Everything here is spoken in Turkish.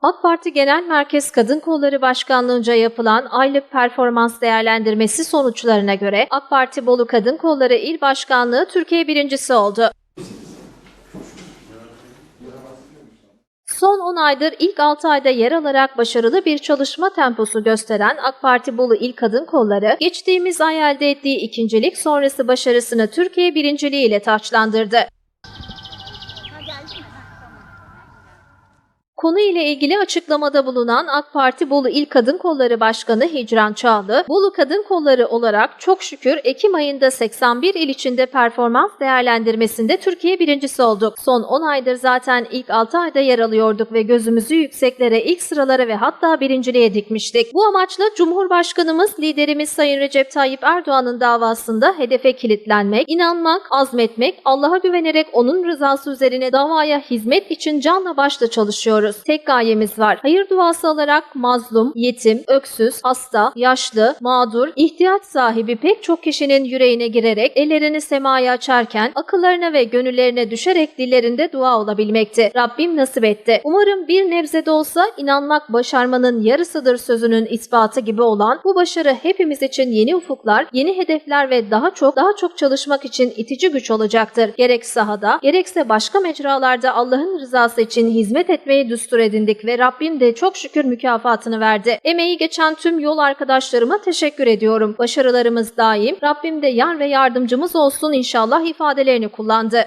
AK Parti Genel Merkez Kadın Kolları Başkanlığınca yapılan aylık performans değerlendirmesi sonuçlarına göre AK Parti Bolu Kadın Kolları İl Başkanlığı Türkiye birincisi oldu. Son 10 aydır ilk 6 ayda yer alarak başarılı bir çalışma temposu gösteren AK Parti Bolu İl Kadın Kolları, geçtiğimiz ay elde ettiği ikincilik sonrası başarısını Türkiye birinciliği ile taçlandırdı. Konu ile ilgili açıklamada bulunan AK Parti Bolu İl Kadın Kolları Başkanı Hicran Çağlı, Bolu Kadın Kolları olarak çok şükür Ekim ayında 81 il içinde performans değerlendirmesinde Türkiye birincisi olduk. Son 10 aydır zaten ilk 6 ayda yer alıyorduk ve gözümüzü yükseklere, ilk sıralara ve hatta birinciliğe dikmiştik. Bu amaçla Cumhurbaşkanımız, liderimiz Sayın Recep Tayyip Erdoğan'ın davasında hedefe kilitlenmek, inanmak, azmetmek, Allah'a güvenerek onun rızası üzerine davaya hizmet için canla başla çalışıyoruz. Tek gayemiz var. Hayır duası alarak mazlum, yetim, öksüz, hasta, yaşlı, mağdur, ihtiyaç sahibi pek çok kişinin yüreğine girerek ellerini semaya açarken akıllarına ve gönüllerine düşerek dillerinde dua olabilmekti. Rabbim nasip etti. Umarım bir nebze de olsa inanmak başarmanın yarısıdır sözünün ispatı gibi olan bu başarı hepimiz için yeni ufuklar, yeni hedefler ve daha çok daha çok çalışmak için itici güç olacaktır. Gerek sahada, gerekse başka mecralarda Allah'ın rızası için hizmet etmeyi düstur edindik ve Rabbim de çok şükür mükafatını verdi. Emeği geçen tüm yol arkadaşlarıma teşekkür ediyorum. Başarılarımız daim, Rabbim de yar ve yardımcımız olsun inşallah ifadelerini kullandı.